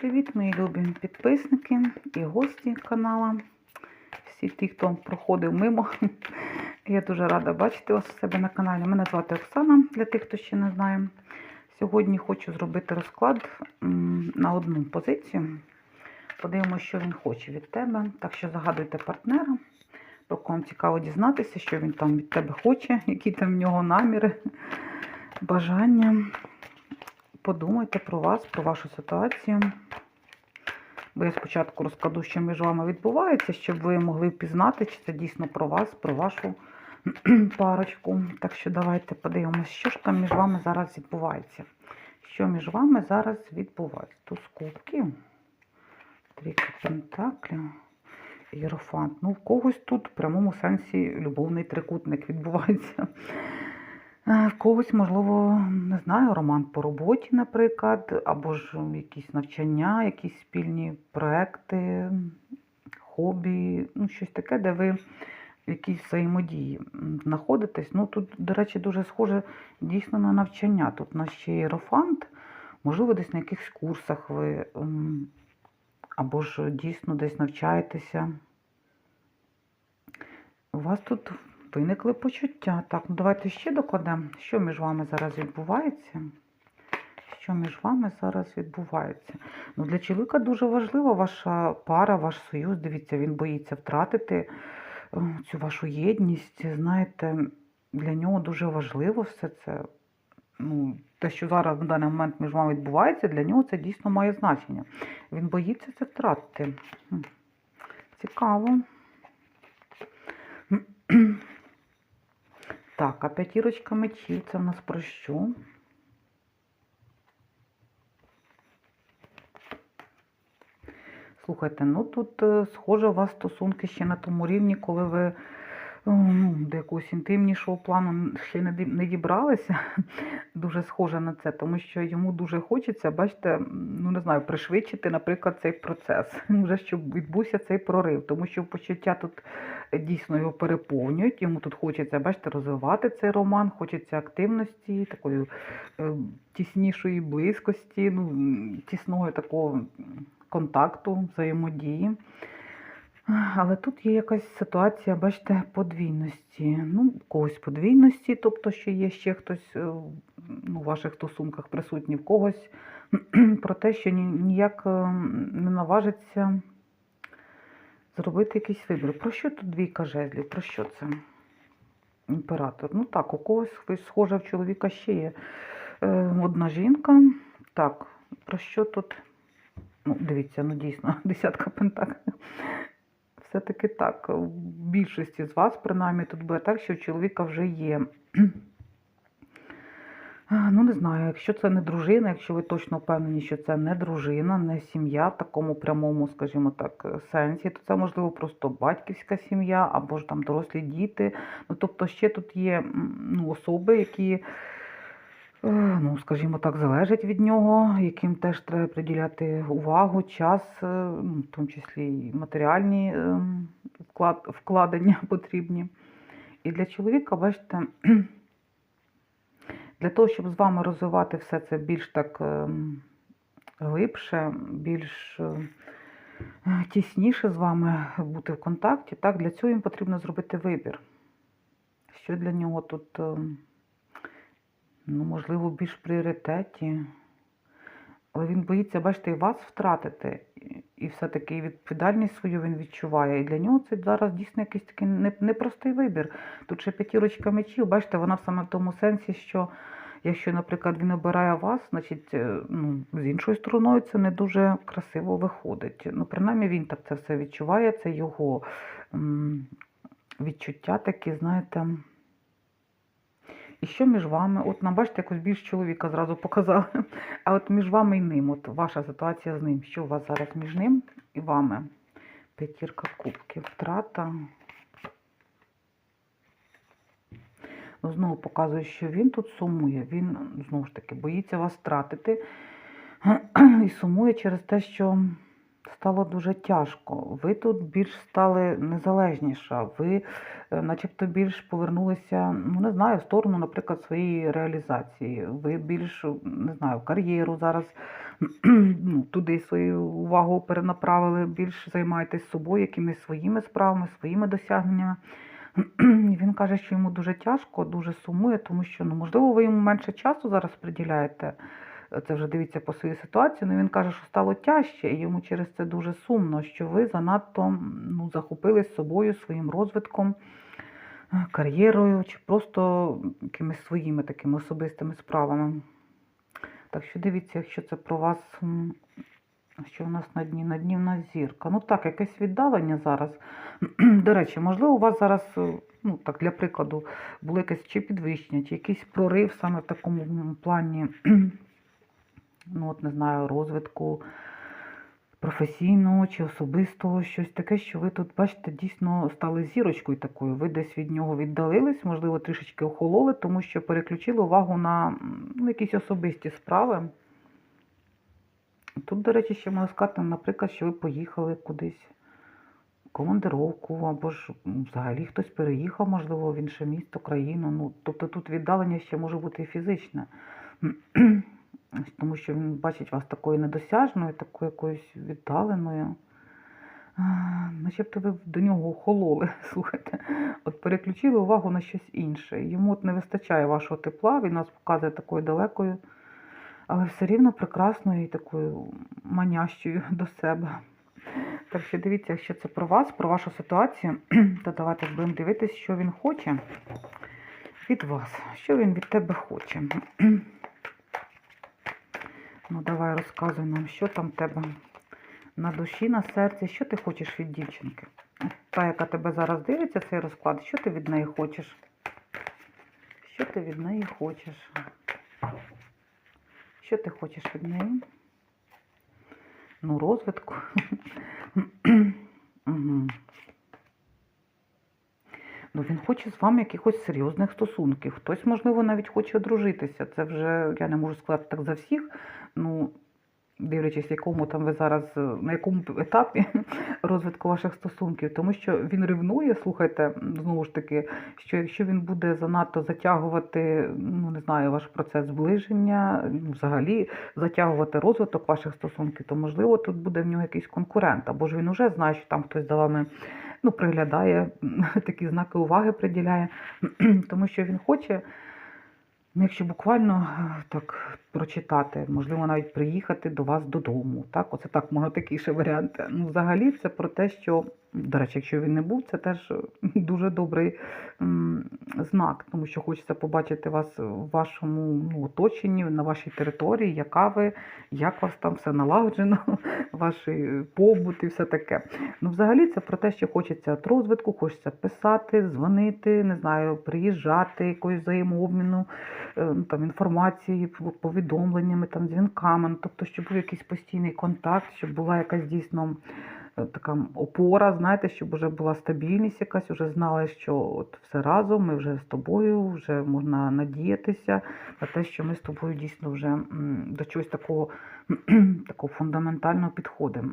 Привіт, мої любі підписники і гості каналу. Всі ті, хто проходив мимо. Я дуже рада бачити вас у себе на каналі. Мене звати Оксана, для тих, хто ще не знає. Сьогодні хочу зробити розклад на одну позицію. Подивимося, що він хоче від тебе. Так що загадуйте партнера. Про кого цікаво дізнатися, що він там від тебе хоче, які там в нього наміри, бажання. Подумайте про вас, про вашу ситуацію. Бо я спочатку розкладу, що між вами відбувається, щоб ви могли впізнати, чи це дійсно про вас, про вашу парочку. Так що давайте подивимося, що ж там між вами зараз відбувається. Що між вами зараз відбувається? Туз кубків, трійка пентаклів, єрофант. Ну, в когось тут в прямому сенсі любовний трикутник відбувається. Е, когось, можливо, не знаю, роман по роботі, наприклад, або ж якісь навчання, якісь спільні проекти, хобі, ну, щось таке, де ви в якійсь взаємодії знаходитесь. Ну, тут, до речі, дуже схоже дійсно на навчання. Тут у нас ще є ерофант, можливо, десь на якихось курсах ви, або ж дійсно десь навчаєтеся. У вас тут виникли почуття. Так, ну давайте ще докладемо, що між вами зараз відбувається. Що між вами зараз відбувається? Ну, для чоловіка дуже важлива ваша пара, ваш союз. Дивіться, він боїться втратити е, цю вашу єдність. Знаєте, для нього дуже важливо все це. Ну, те, що зараз на даний момент між вами відбувається, для нього це дійсно має значення. Він боїться це втратити. Цікаво. Так, а п'ятірочка мечів це в нас про що? Слухайте, ну тут е, схоже у вас стосунки ще на тому рівні, коли ви до якогось інтимнішого плану ще не дібралися. Дуже схоже на це, тому що йому дуже хочеться, бачите, ну не знаю, пришвидшити, наприклад, цей процес, вже щоб відбувся цей прорив, тому що почуття тут дійсно його переповнюють. Йому тут хочеться, бачите, розвивати цей роман, хочеться активності, такої е, тіснішої близькості, ну, тісного такого контакту, взаємодії. Але тут є якась ситуація, бачите, подвійності. Ну, когось подвійності, тобто, що є ще хтось е, в- ну, у ваших стосунках присутній, в когось про те, що ніяк е, не наважиться зробити якийсь вибір. Про що тут двійка жезлів? Про що це? Імператор. Ну так, у когось схоже в чоловіка ще є е, одна жінка. Так, про що тут? Ну, дивіться, ну дійсно, десятка пентаклів. Все-таки так. В більшості з вас, принаймні, тут буде так, що у чоловіка вже є. Ну, не знаю, якщо це не дружина, якщо ви точно впевнені, що це не дружина, не сім'я в такому прямому, скажімо так, е, сенсі, то це можливо просто батьківська сім'я або ж там дорослі діти. Ну, тобто ще тут є ну, особи, які, е, ну, скажімо так, залежать від нього, яким теж треба приділяти увагу, час, е, ну, в тому числі і матеріальні е, вкладення потрібні. І для чоловіка, бачите, для того, щоб з вами розвивати все це більш так ем, глибше, більш е, тісніше з вами бути в контакті, так, для цього їм потрібно зробити вибір. Що для нього тут, ем, ну, можливо, більш в пріоритеті. Але він боїться, бачите, і вас втратити, і- все-таки відповідальність свою він відчуває. І для нього це зараз дійсно якийсь такий непростий вибір. Тут ще п'ятірочка мечів, бачите, вона саме в тому сенсі, що якщо, наприклад, він обирає вас, значить, е, ну, з іншою стороною це не дуже красиво виходить. Ну, принаймні він так це все відчуває, це його відчуття такі, знаєте. І що між вами? От нам бачите, якось більш чоловіка зразу показали. А от між вами і ним, от ваша ситуація з ним. Що у вас зараз між ним і вами? П'ятірка кубків, втрата. Ну, знову показує, що він тут сумує. Він знову ж таки боїться вас втратити і сумує через те, що стало дуже тяжко. Ви тут більш стали незалежніша, ви е, начебто більш повернулися, ну не знаю, в сторону, наприклад, своєї реалізації. Ви більш, не знаю, кар'єру зараз ну, туди свою увагу перенаправили, більш займаєтесь собою, якимись своїми справами, своїми досягненнями. Він каже, що йому дуже тяжко, дуже сумує, тому що, ну, можливо, ви йому менше часу зараз приділяєте. Це вже дивіться по своїй ситуації. Ну він каже, що стало тяжче, і йому через це дуже сумно, що ви занадто ну, захопились собою, своїм розвитком, е, кар'єрою чи просто якимись своїми такими особистими справами. Так що дивіться, якщо це про вас, що у нас на дні? На дні в нас зірка. Ну так, якесь віддалення зараз. До речі, можливо, у вас зараз, е, ну так, для прикладу, було якесь чи підвищення, чи якийсь прорив саме в такому плані, ну от не знаю, розвитку професійного чи особистого, щось таке, що ви тут, бачите, дійсно стали зірочкою такою. Ви десь від нього віддалились, можливо, трішечки охололи, тому що переключили увагу на ну, якісь особисті справи. Тут, до речі, ще можна сказати, наприклад, що ви поїхали кудись в командировку, або ж взагалі хтось переїхав, можливо, в інше місто, країну. Ну, тобто тут віддалення ще може бути і фізичне. Тому що він бачить вас такою недосяжною, такою якоюсь віддаленою. Начебто ви до нього охололи, слухайте. От переключили увагу на щось інше. Йому от не вистачає вашого тепла, він нас показує такою далекою, але все рівно прекрасною і такою манящою до себе. Так що дивіться, якщо це про вас, про вашу ситуацію, то давайте будемо дивитися, що він хоче від вас. Що він від тебе хоче. Ну, давай розказуй нам, що там в тебе на душі, на серці, що ти хочеш від дівчинки. Та, яка тебе зараз дивиться, цей розклад, що ти від неї хочеш? Що ти від неї хочеш? Що ти хочеш від неї? Ну, розвитку. Ну, він хоче з вами якихось серйозних стосунків. Хтось, можливо, навіть хоче одружитися. Це вже я не можу сказати так за всіх. Ну, дивлячись, якому там ви зараз, е, на якому етапі розвитку ваших стосунків, тому що він ревнує, слухайте, знову ж таки, що якщо він буде занадто затягувати, ну не знаю, ваш процес зближення, ну, взагалі затягувати розвиток ваших стосунків, то можливо тут буде в нього якийсь конкурент, або ж він вже знає, що там хтось за вами ну, приглядає, такі знаки уваги приділяє, тому що він хоче. Ну, якщо буквально е, так прочитати, можливо, навіть приїхати до вас додому. Так, оце так можна такий ще варіант. Ну, взагалі, це про те, що, до речі, якщо він не був, це теж дуже добрий знак, тому що хочеться побачити вас в вашому ну, оточенні, на вашій території, яка ви, як вас там все налагоджено, ваш е, побут і все таке. Ну, взагалі, це про те, що хочеться розвитку, хочеться писати, дзвонити, не знаю, приїжджати, якоюсь взаємообміну е, ну, там, інформації, повідомленнями, там, дзвінками, ну, тобто, щоб був якийсь постійний контакт, щоб була якась дійсно е, така опора, знаєте, щоб вже була стабільність якась, вже знали, що от все разом, ми вже з тобою, вже можна надіятися на те, що ми з тобою дійсно вже до чогось такого, такого фундаментального підходимо.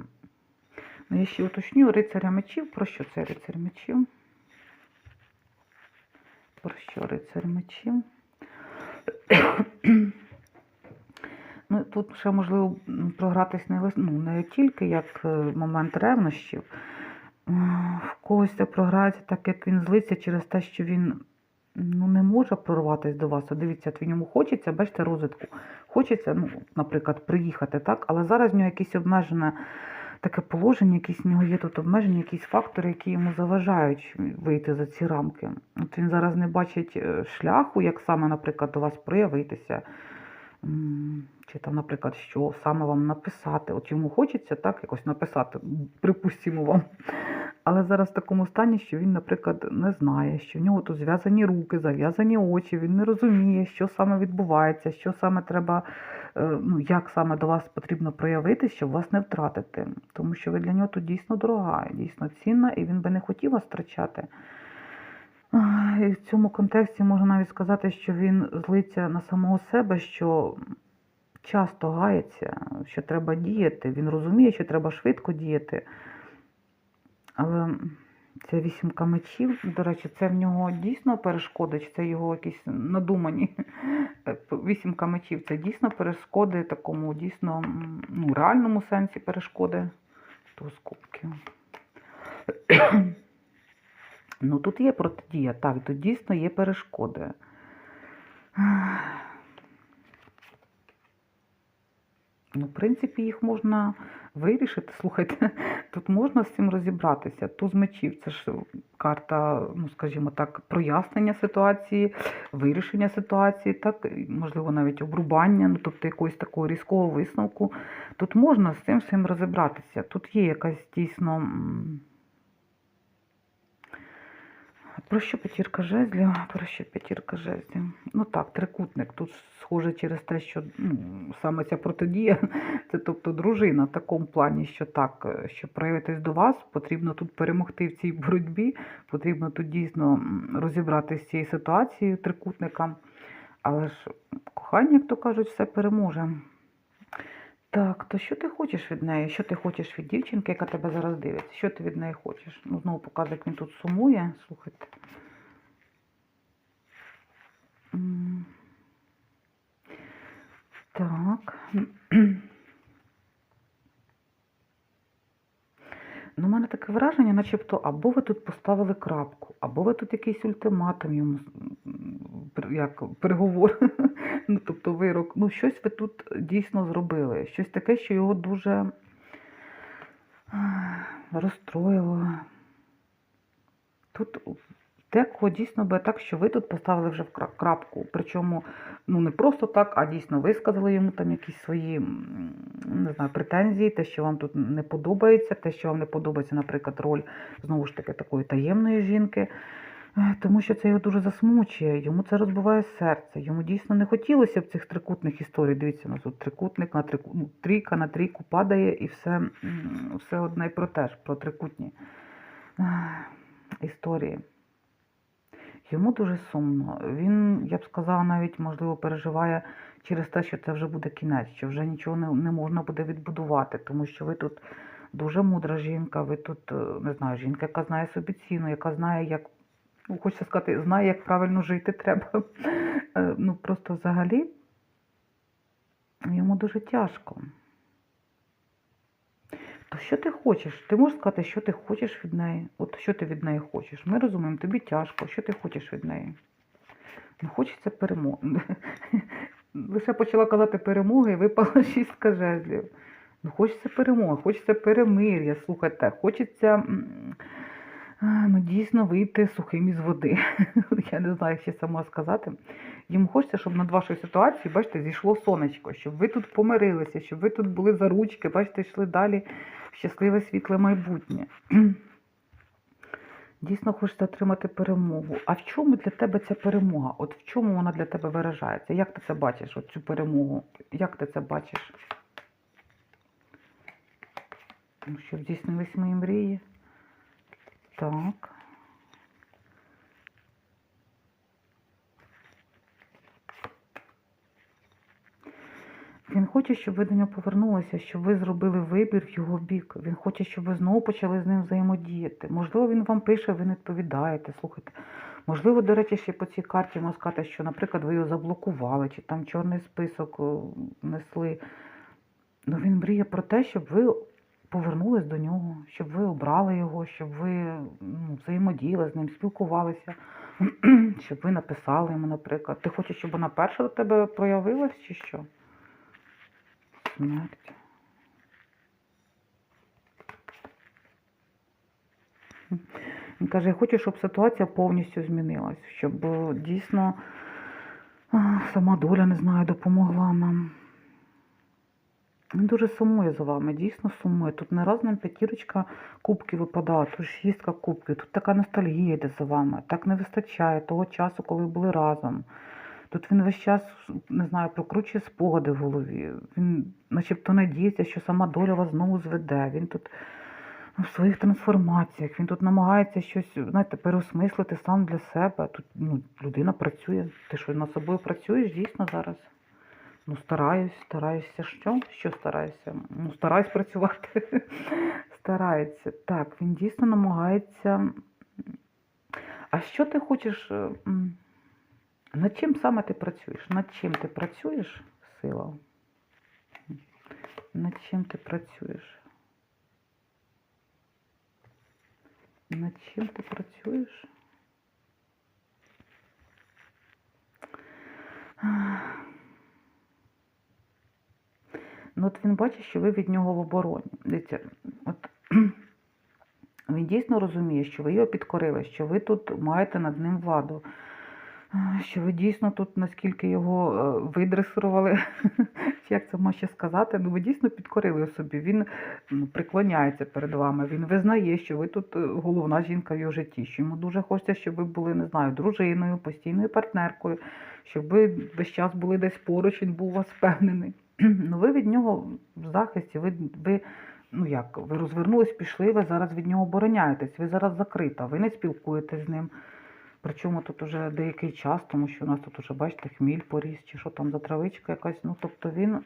Ну, я ще уточню рицаря мечів. Про що це рицар мечів? Про що рицар мечів? Ну, тут ще можливо програтись не, ну, не тільки як е, момент ревнощів. В когось це програється так, як він злиться через те, що він ну, не може прорватися до вас. От дивіться, от в ньому хочеться, бачите, розвитку. Хочеться, ну, наприклад, приїхати, так? але зараз в нього якесь обмежене таке положення, якісь в нього є тут обмеження, якісь фактори, які йому заважають вийти за ці рамки. От він зараз не бачить е, шляху, як саме, наприклад, до вас проявитися. Чи там, наприклад, що саме вам написати. От йому хочеться так якось написати, припустимо вам. Але зараз в такому стані, що він, наприклад, не знає, що в нього тут зв'язані руки, зав'язані очі, він не розуміє, що саме відбувається, що саме треба, е, ну як саме до вас потрібно проявити, щоб вас не втратити. Тому що ви для нього тут дійсно дорога, дійсно цінна, і він би не хотів вас втрачати. І в цьому контексті можна навіть сказати, що він злиться на самого себе, що часто гається, що треба діяти. Він розуміє, що треба швидко діяти. Але це вісімка мечів, до речі, це в нього дійсно перешкоди, чи це його якісь надумані Е, вісімка мечів. Це дійсно перешкоди такому дійсно ну, реальному сенсі перешкоди. Туз кубків. ну тут є протидія, так, тут дійсно є перешкоди. Ну, в принципі, їх можна вирішити. Слухайте, тут можна з цим розібратися. Туз мечів це ж карта, ну скажімо так, прояснення ситуації, вирішення ситуації, так, можливо, навіть обрубання, ну тобто якогось такого різкого висновку. Тут можна з цим всім розібратися. Тут є якась дійсно. Про що п'ятірка жезлів? Про п'ятірка жезлів? Ну так, трикутник. Тут схоже через те, що ну, саме ця протидія, це тобто дружина в такому плані, що так, щоб проявитись до вас, потрібно тут перемогти в цій боротьбі, потрібно тут дійсно розібратися з цією ситуацією трикутника. Але ж кохання, як то кажуть, все переможе. Так, то що ти хочеш від неї? Що ти хочеш від дівчинки, яка тебе зараз дивиться? Що ти від неї хочеш? Ну, знову показує, як він тут сумує. Слухайте. Так. Ну, у мене таке враження, начебто, або ви тут поставили крапку, або ви тут якийсь ультиматум йому, як переговор, ну, тобто вирок. Ну, щось ви тут дійсно зробили. Щось таке, що його дуже розстроїло. Тут декого дійсно буде так, що ви тут поставили вже в крапку. Причому ну не просто так, а дійсно висказали йому там якісь свої не знаю, претензії, те, що вам тут не подобається, те, що вам не подобається, наприклад, роль знову ж таки такої таємної жінки. Е, Тому що це його дуже засмучує, йому це розбиває серце. Йому дійсно не хотілося б цих трикутних історій. Дивіться, у нас тут трикутник на трику, ну, трійка на трійку падає, і все, все одне й про те ж, про трикутні історії. Йому дуже сумно. Він, я б сказала, навіть можливо переживає через те, що це вже буде кінець, що вже нічого не, не можна буде відбудувати, тому що ви тут дуже мудра жінка, ви тут, е, не знаю, жінка, яка знає собі ціну, яка знає, як, ну, хочеться сказати, знає, як правильно жити треба. Е, Ну, просто взагалі йому дуже тяжко. То що ти хочеш? Ти можеш сказати, що ти хочеш від неї? От що ти від неї хочеш? Ми розуміємо, тобі тяжко, що ти хочеш від неї? Ну, хочеться перемоги. Лише почала казати перемоги і випала шістка жезлів. Ну, хочеться перемоги, хочеться перемир'я, слухайте, хочеться ну, дійсно вийти сухим із води. Я не знаю, ще сама сказати. Йому хочеться, щоб над вашою ситуацією, бачите, зійшло сонечко, щоб ви тут помирилися, щоб ви тут були за ручки, бачите, йшли далі в щасливе світле майбутнє. Дійсно хочеться отримати перемогу. А в чому для тебе ця перемога? От в чому вона для тебе виражається? Як ти це бачиш, от цю перемогу? Як ти це бачиш? Ну, Щоб здійснились мої мрії. Так. Він хоче, щоб ви до нього повернулися, щоб ви зробили вибір в його бік. Він хоче, щоб ви знову почали з ним взаємодіяти. Можливо, він вам пише, ви не відповідаєте. Слухайте. Можливо, до речі, ще по цій карті можна сказати, що, наприклад, ви його заблокували, чи там чорний список о, внесли. Ну, він мріє про те, щоб ви повернулись до нього, щоб ви обрали його, щоб ви ну, взаємодіяли з ним, спілкувалися, щоб ви написали йому, наприклад. Ти хочеш, щоб вона перша до тебе проявилась, чи що? Смерть. Він каже, я хочу, щоб ситуація повністю змінилась, щоб е, дійсно сама доля, не знаю, допомогла нам. Він дуже сумує за вами, дійсно сумує. Тут не раз нам п'ятірочка кубків випадала, тут шістка кубків, тут така ностальгія йде за вами. Так не вистачає того часу, коли ви були разом. Тут він весь час, не знаю, прокручує спогади в голові. Він начебто надіється, що сама доля вас знову зведе. Він тут в своїх трансформаціях, він тут намагається щось, знаєте, переосмислити сам для себе. Тут ну, людина працює. Ти що над собою працюєш дійсно зараз? Ну, стараюсь, стараюся що? Що стараюся? Ну, стараюсь працювати. Старається. Так, він дійсно намагається. А що ти хочеш? е, Над чим саме ти працюєш? Над чим ти працюєш, сила? Над чим ти працюєш? Над чим ти працюєш? Ну, от він бачить, що ви від нього в обороні. Дивіться, от він дійсно розуміє, що ви його підкорили, що ви тут маєте над ним владу, що ви дійсно тут наскільки його е, видресирували, як це можна сказати, ну ви дійсно підкорили собі. Він ну, преклоняється перед вами, він визнає, що ви тут е, головна жінка в його житті, що йому дуже хочеться, щоб ви були, не знаю, дружиною, постійною партнеркою, щоб ви весь час були десь поруч, він був вас впевнений. Ну, ви від нього в захисті, ви, ви ну як, ви розвернулись, пішли, ви зараз від нього обороняєтесь, ви зараз закрита, ви не спілкуєтесь з ним. Причому тут уже деякий час, тому що у нас тут уже, бачите, хміль поріс, чи що там за травичка якась. Ну, тобто він.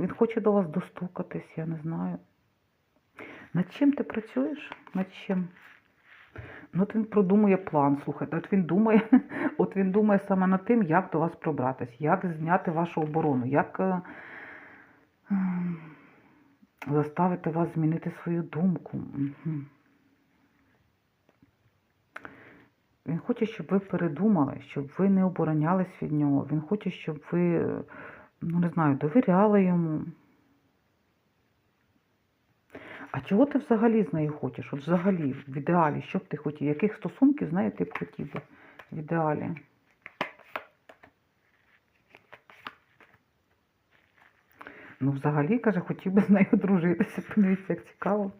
Він хоче до вас достукатись, я не знаю. Над чим ти працюєш? Над чим? Ну, от він продумує план, слухайте. От він думає, от він думає саме над тим, як до вас пробратись, як зняти вашу оборону, як е, ем, заставити вас змінити свою думку. Він хоче, щоб ви передумали, щоб ви не оборонялись від нього. Він хоче, щоб ви, е, ну не знаю, довіряли йому. А чого ти взагалі з нею хочеш? От взагалі, в ідеалі, що б ти хотів? Яких стосунків з нею ти б хотів би в ідеалі? Ну, взагалі, каже, хотів би з нею дружитися. Подивіться, як цікаво.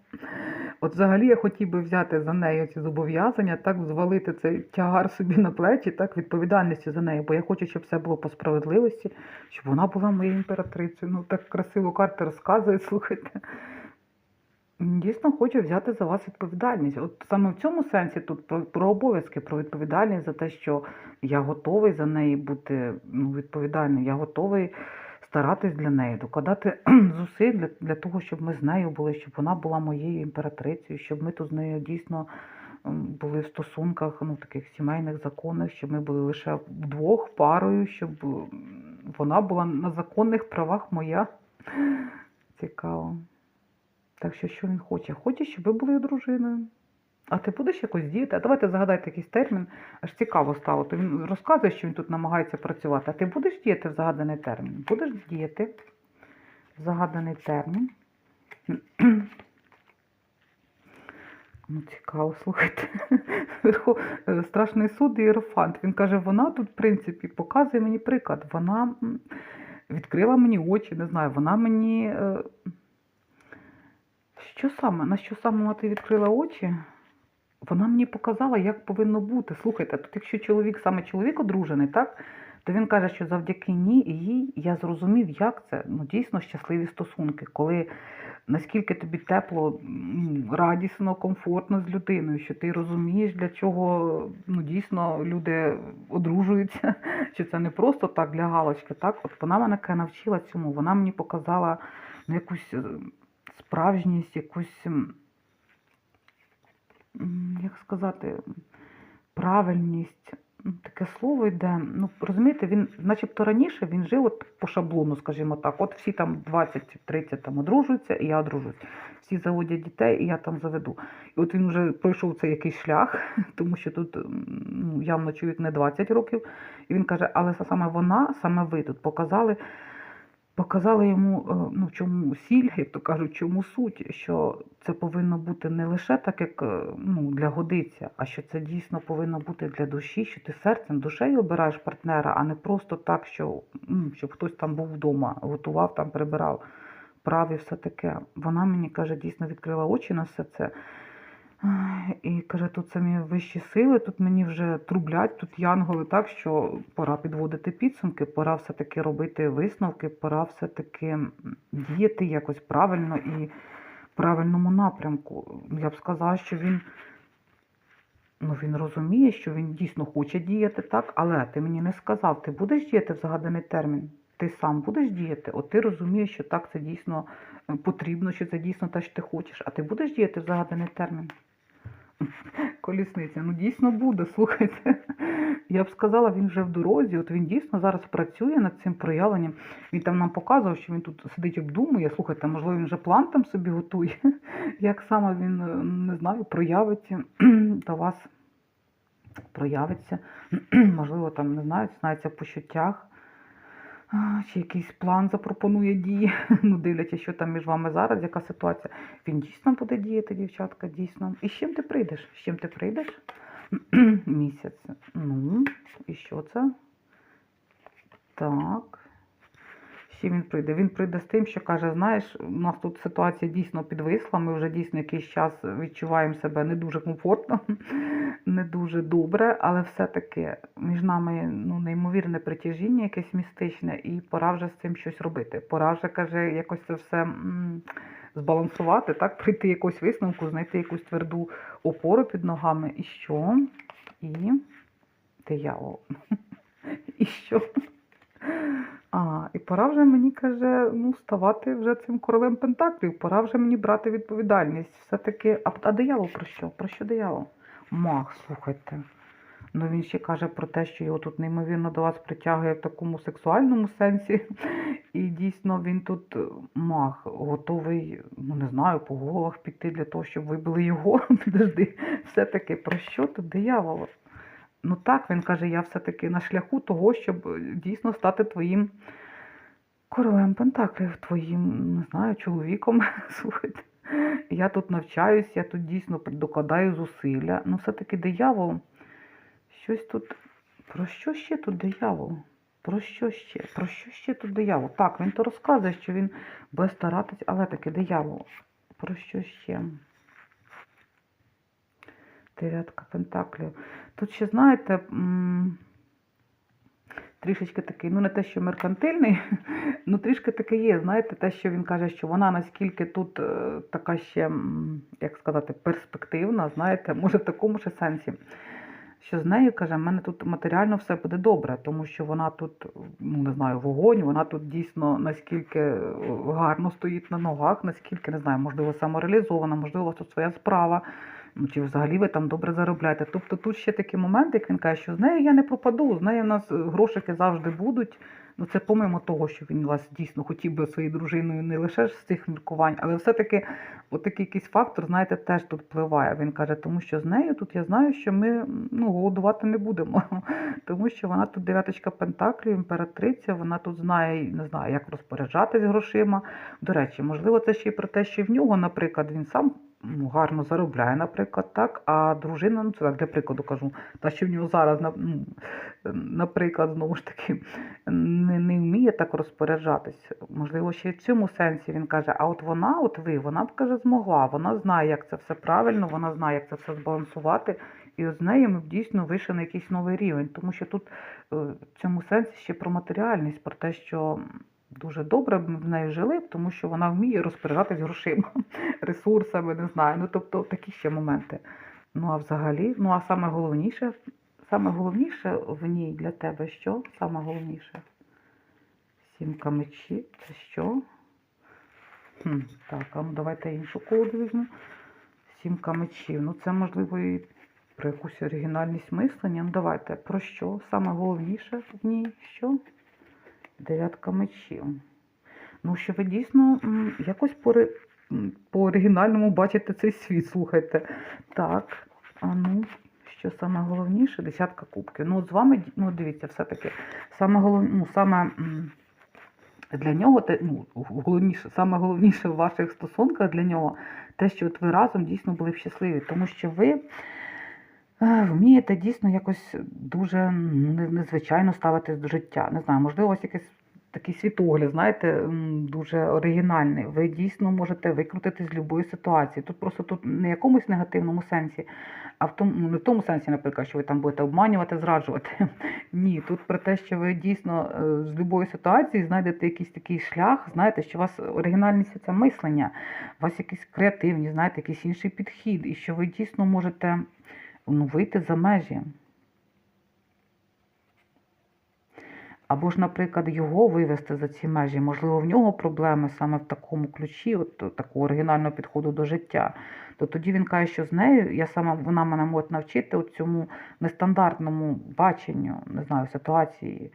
От взагалі я хотів би взяти за нею ці зобов'язання, так звалити цей тягар собі на плечі, так, відповідальності за нею, бо я хочу, щоб все було по справедливості, щоб вона була моєю імператрицею. Ну, так красиво карти розказують, слухайте. Дійсно хочу взяти за вас відповідальність. От саме в цьому сенсі тут про, про обов'язки, про відповідальність за те, що я готовий за неї бути ну, відповідальним, я готовий старатись для неї, докладати зусиль для, для того, щоб ми з нею були, щоб вона була моєю імператрицею, щоб ми тут з нею дійсно були в стосунках, ну таких сімейних законних, щоб ми були лише вдвох парою, щоб вона була на законних правах моя. Цікаво. Так що, що він хоче? Хоче, щоб ви були дружиною. А ти будеш якось діяти? А давайте загадайте якийсь термін. Аж цікаво стало. То він розказує, що він тут намагається працювати. А ти будеш діяти в загаданий термін? Будеш діяти в загаданий термін. Ну, цікаво, слухайте. Е, страшний суд і Єрофант. Він каже, вона тут, в принципі, показує мені приклад. Вона відкрила мені очі, не знаю, вона мені. Що саме? На що саме вона ти відкрила очі? Вона мені показала, як повинно бути. Слухайте, тут якщо чоловік саме чоловік одружений, так? То він каже, що завдяки ній їй я зрозумів, як це ну, дійсно щасливі стосунки, коли наскільки тобі тепло, радісно, комфортно з людиною, що ти розумієш, для чого ну, дійсно люди одружуються, що це не просто так для галочки. Так? От вона мене навчила цьому, вона мені показала ну, якусь е, справжність, якусь, як сказати, правильність. Ну, Таке слово йде. Ну, розумієте, він, начебто раніше він жив от по шаблону, скажімо так. От всі там 20-30 там одружуються, і я одружуюсь. Всі заводять дітей, і я там заведу. І от він вже пройшов цей якийсь шлях, тому що тут ну, явно чоловік не 20 років. І він каже, але саме вона, саме ви тут показали, показали йому, е, ну, чому сіль, як то кажуть, чому суть, що це повинно бути не лише так, як е, ну, для годиця, а що це дійсно повинно бути для душі, що ти серцем, душею обираєш партнера, а не просто так, що м, щоб хтось там був вдома, готував, там прибирав, прав і все таке. Вона мені каже, дійсно відкрила очі на все це. І каже, тут самі вищі сили, тут мені вже трублять, тут янголи так, що пора підводити підсумки, пора все-таки робити висновки, пора все-таки діяти якось правильно і в правильному напрямку. Я б сказала, що він Ну, він розуміє, що він дійсно хоче діяти так, але ти мені не сказав, ти будеш діяти в загаданий термін? Ти сам будеш діяти? От ти розумієш, що так це дійсно потрібно, що це дійсно те, що ти хочеш, а ти будеш діяти в загаданий термін? Колісниця, ну дійсно буде, слухайте. Я б сказала, він вже в дорозі, от він дійсно зараз працює над цим проявленням. Він там нам показував, що він тут сидить обдумує. Слухайте, можливо, він вже план там собі готує, як саме він, е, не знаю, проявиться до вас, проявиться. Можливо, там, не знаю, знається в почуттях. Чи якийсь план запропонує дії, ну дивлячись, що там між вами зараз, яка ситуація. Він дійсно буде діяти, дівчатка, дійсно. І з чим ти прийдеш? З чим ти прийдеш? Місяць. Ну, і що це? Так. Чим він прийде? Він прийде з тим, що каже: знаєш, у нас тут ситуація дійсно підвисла, ми вже дійсно якийсь час відчуваємо себе не дуже комфортно, не дуже добре, але все-таки між нами ну, неймовірне притяжіння, якесь містичне, і пора вже з цим щось робити. Пора вже каже, якось це все збалансувати, так, прийти якусь висновку, знайти якусь тверду опору під ногами. І що? І диявол. І що? Пора вже мені каже, ну, ставати вже цим королем Пентаклів, пора вже мені брати відповідальність. Все-таки, а, а диявол про що? Про що диявол? Мах, слухайте. Ну він ще каже про те, що його тут неймовірно до вас притягує в такому сексуальному сенсі. І дійсно він тут е, мах, готовий, ну не знаю, по головах піти для того, щоб вибили його. Підожди, все-таки про що тут диявол? Ну так, він каже, я все-таки на шляху того, щоб е, дійсно стати твоїм королем Пентаклів, твоїм, не знаю, чоловіком. Слухайте. Я тут навчаюсь, я тут дійсно докладаю зусилля. Ну, все-таки диявол. Щось тут. Про що ще тут диявол? Про що ще? Про що ще тут диявол? Так, він то розказує, що він буде старатись, але таки диявол. Про що ще? Дев'ятка пентаклів. Тут ще, знаєте, м, трішечки такий, ну не те, що меркантильний, ну трішки таке є. Знаєте, те, що він каже, що вона наскільки тут е, така ще, як сказати, перспективна, знаєте, може в такому ще сенсі. Що з нею каже, в мене тут матеріально все буде добре, тому що вона тут, ну не знаю, вогонь, вона тут дійсно наскільки е, гарно стоїть на ногах, наскільки не знаю, можливо, самореалізована, можливо, тут своя справа. Ну, чи взагалі ви там добре заробляєте. Тобто тут ще такий момент, як він каже, що з нею я не пропаду, з нею в нас е, грошики завжди будуть. Ну це помимо того, що він вас дійсно хотів би своєю дружиною не лише з цих міркувань, але все-таки отакий якийсь фактор, знаєте, теж тут впливає. Він каже, тому що з нею тут я знаю, що ми ну, голодувати не будемо. Тому що вона тут дев'яточка пентаклів, імператриця, вона тут знає, не знаю, як розпоряджатись грошима. До речі, можливо, це ще й про те, що в нього, наприклад, він сам гарно заробляє, наприклад, так, а дружина, ну це так для прикладу кажу, та що в нього зараз, ну, наприклад, знову ж таки, не, не вміє так розпоряджатись. Можливо, ще й в цьому сенсі він каже, а от вона, от ви, вона б каже, змогла, вона знає, як це все правильно, вона знає, як це все збалансувати. І з нею ми б дійсно вийшли на якийсь новий рівень, тому що тут е, в цьому сенсі ще про матеріальність, про те, що дуже добре ми в неї жили, тому що вона вміє розпоряджатись грошима, ресурсами, не знаю. Ну тобто такі ще моменти. Ну а взагалі, ну а саме головніше, саме головніше в ній для тебе що? Саме головніше? Сімка мечів, це що? Хм, так, а ну давайте іншу колоду візьму. Сімка мечів. Ну це можливо і про якусь оригінальність мислення. Ну давайте про що? Саме головніше в ній що? Дев'ятка мечів. Ну, що ви дійсно якось по, по оригінальному бачите цей світ, слухайте. Так, а ну, що саме головніше? Десятка кубків. Ну, от з вами, ну, дивіться, все-таки, саме головне, ну, саме для нього, те, ну, головніше, саме головніше в ваших стосунках для нього те, що от ви разом дійсно були б щасливі, тому що ви вмієте дійсно якось дуже незвичайно ставитись до життя. Не знаю, можливо, у вас якийсь такий світогляд, знаєте, дуже оригінальний. Ви дійсно можете викрутитись з будь-якої ситуації. Тут просто тут не в якомусь негативному сенсі, а в тому, ну, не в тому сенсі, наприклад, що ви там будете обманювати, зраджувати. Ні, тут про те, що ви дійсно е, з будь-якої ситуації знайдете якийсь такий шлях, знаєте, що у вас оригінальність це мислення, у вас якісь креативні, знаєте, якийсь інший підхід, і що ви дійсно можете ну, вийти за межі. Або ж, наприклад, його вивести за ці межі. Можливо, в нього проблеми саме в такому ключі, от такого оригінального підходу до життя. То тоді він каже, що з нею я сама вона мене може навчити от цьому нестандартному баченню, не знаю, ситуації,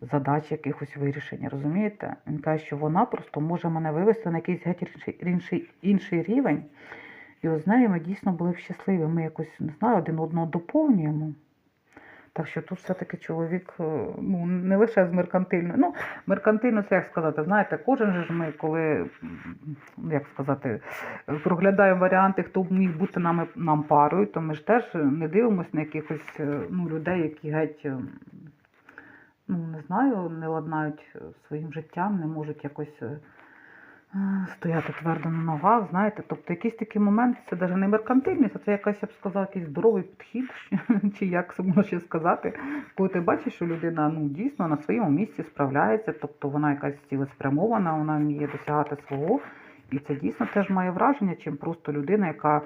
задач якихось вирішення. Розумієте? Він каже, що вона просто може мене вивести на якийсь геть інший, інший рівень. І от з нею ми дійсно були щасливі. Ми якось не знаю, один одного доповнюємо. Так що тут все-таки чоловік е, ну, не лише з меркантильною. Ну, меркантильно це як сказати, знаєте, кожен же ж ми, коли, як сказати, проглядаємо варіанти, хто міг бути нами, нам парою, то ми ж теж не дивимося на якихось е, ну, людей, які геть, е, ну, не знаю, не ладнають своїм життям, не можуть якось. Стояти твердо на ногах, знаєте, тобто якісь такі моменти, це навіть не меркантильність, а це якась, я б сказала, якийсь здоровий підхід, чи як це можна ще сказати, коли ти бачиш, що людина ну, дійсно на своєму місці справляється, тобто вона якась цілеспрямована, вона вміє досягати свого. І це дійсно теж має враження, чим просто людина, яка,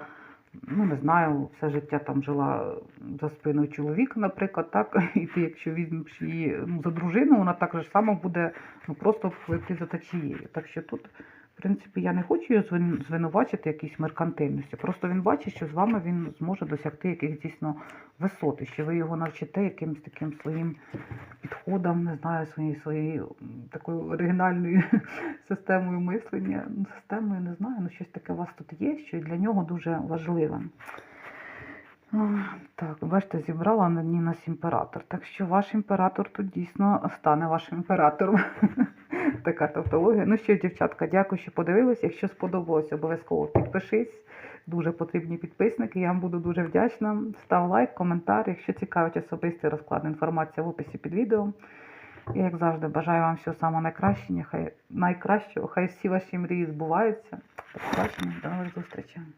ну не знаю, все життя там жила за спиною чоловіка, наприклад, так, і ти, якщо візьмеш її ну, за дружину, вона так же само буде ну, просто плити за течією. Так що тут, в принципі, я не хочу його звин- звинувачити якійсь меркантильності. Просто він бачить, що з вами він зможе досягти якихось дійсно висот, що ви його навчите якимось таким своїм підходам, не знаю, своєю своєю такою оригінальною системою мислення. Ну, системою не знаю, ну щось таке у вас тут є, що для нього дуже важливе. Так, бачите, зібрала на дні нас імператор. Так що ваш імператор тут дійсно стане вашим імператором. Така тавтологія. Ну що, дівчатка, дякую, що подивились. Якщо сподобалось, обов'язково підпишись. Дуже потрібні підписники. Я вам буду дуже вдячна. Став лайк, коментар. Якщо цікавить особистий розклад, інформація в описі під відео. І як завжди, бажаю вам всього самого найкращого. Хай найкращого. Хай всі ваші мрії збуваються. До побачення, до нових зустрічей.